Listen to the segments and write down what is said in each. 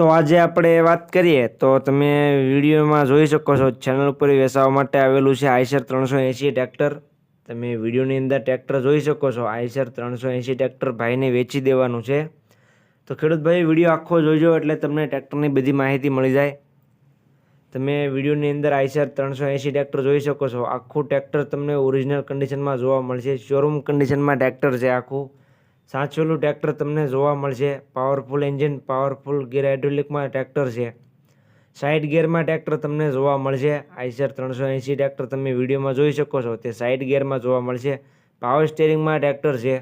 તો આજે આપણે વાત કરીએ, તો તમે વિડીયોમાં જોઈ શકો છો ચેનલ ઉપર વેચાવા માટે આવેલું છે આઈસર ત્રણસો એંસી ટ્રેક્ટર તમે વિડીયોની અંદર ટ્રેક્ટર જોઈ શકો છો, આઈસર ત્રણસો એંસી ટ્રેક્ટર ભાઈને વેચી દેવાનું છે. તો ખેડૂત ભાઈ, વીડિયો આખો જોઈજો એટલે તમને ટ્રેક્ટરની બધી માહિતી મળી જાય. તમે વિડીયોની અંદર આઈસર ત્રણસો એંસી ટ્રેક્ટર જોઈ શકો છો. આખું ટ્રેક્ટર તમને ઓરિજિનલ કન્ડિશનમાં જોવા મળશે. શોરૂમ કન્ડિશનમાં ટ્રેક્ટર છે આખું. સાચવેલું ટ્રેક્ટર તમને જોવા મળશે. પાવરફુલ એન્જિન પાવરફુલ ગિયર હાઇડ્રોલિકમાં ટ્રેક્ટર છે. સાઇડ ગિયરમાં ટ્રેક્ટર તમને જોવા મળશે. આઈસર ત્રણસો એંસી ટ્રેક્ટર તમે વિડીયોમાં જોઈ શકો છો. તે સાઇડ ગિયરમાં જોવા મળશે. પાવર સ્ટેરિંગમાં ટ્રેક્ટર છે.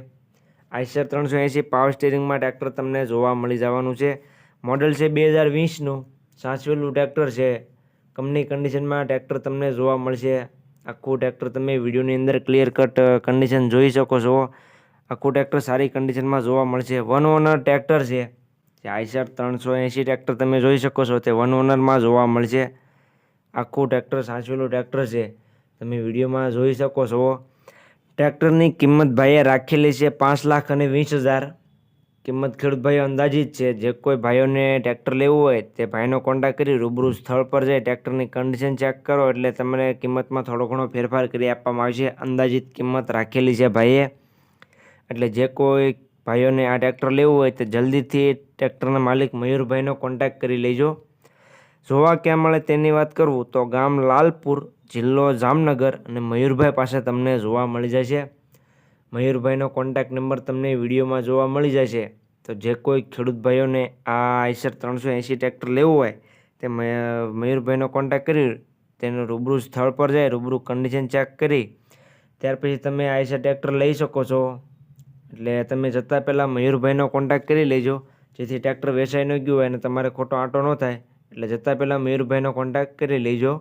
આઈસર ત્રણસો એંસી પાવર સ્ટેરિંગમાં ટ્રેક્ટર તમને જોવા મળી જવાનું છે. મોડલ છે બે હજાર વીસનું. સાચવેલું ટ્રેક્ટર છે. કંપની કન્ડિશનમાં ટ્રેક્ટર તમને જોવા મળશે. આખું ટ્રેક્ટર તમે વિડીયોની અંદર ક્લિયર કટ કન્ડિશન જોઈ શકો છો. આખું ટ્રેક્ટર સારી કન્ડિશનમાં જોવા મળશે. વન ઓનર ટ્રેક્ટર છે. જે આઈસર ત્રણસો એંસી ટ્રેક્ટર તમે જોઈ શકો છો. તે વન ઓનરમાં જોવા મળશે. આખું ટ્રેક્ટર સાચવેલું ટ્રેક્ટર છે. તમે વિડીયોમાં જોઈ શકો છો. ટ્રેક્ટરની કિંમત ભાઈએ રાખેલી છે પાંચ લાખ અને વીસ હજાર. કિંમત ખેડૂત ભાઈઓ અંદાજિત છે. જે કોઈ ભાઈઓને ટ્રેક્ટર લેવું હોય, તે ભાઈનો કોન્ટેક્ટ કરી રૂબરૂ સ્થળ પર જઈ ટ્રેક્ટરની કન્ડિશન ચેક કરો. એટલે તમને કિંમતમાં થોડો ઘણો ફેરફાર કરી આપવામાં આવશે. અંદાજિત કિંમત રાખેલી છે ભાઈએ. એટલે જે કોઈ ભાઈઓને આ ટ્રેક્ટર લેવું હોય તે જલ્દીથી ટ્રેક્ટરના માલિક મયુરભાઈનો કોન્ટેક્ટ કરી લેજો. જોવા ક્યાં મળે તેની વાત કરું તો ગામ લાલપુર જિલ્લો જામનગર અને મયુરભાઈ પાસે તમને જોવા મળી જશે. મયુરભાઈનો કોન્ટેક્ટ નંબર તમને વિડીયોમાં જોવા મળી જશે. તો જે કોઈ ખેડૂત ભાઈઓને આ આઈસર ત્રણસો એંસી ટ્રેક્ટર લેવું હોય તે મયુરભાઈનો કોન્ટેક્ટ કરી તેનું રૂબરૂ સ્થળ પર જાય, રૂબરૂ કન્ડિશન ચેક કરી. ત્યાર પછી તમે આઈસર ટ્રેક્ટર લઈ શકો છો. એટલે તમે જતાં પહેલાં મયુરભાઈનો કોન્ટેક્ટ કરી લેજો. જેથી ટ્રેક્ટર વેચાઈ ન ગયું હોય અને તમારે ખોટો આંટો ન થાય. એટલે જતાં પહેલાં મયુરભાઈનો કોન્ટેક્ટ કરી લેજો.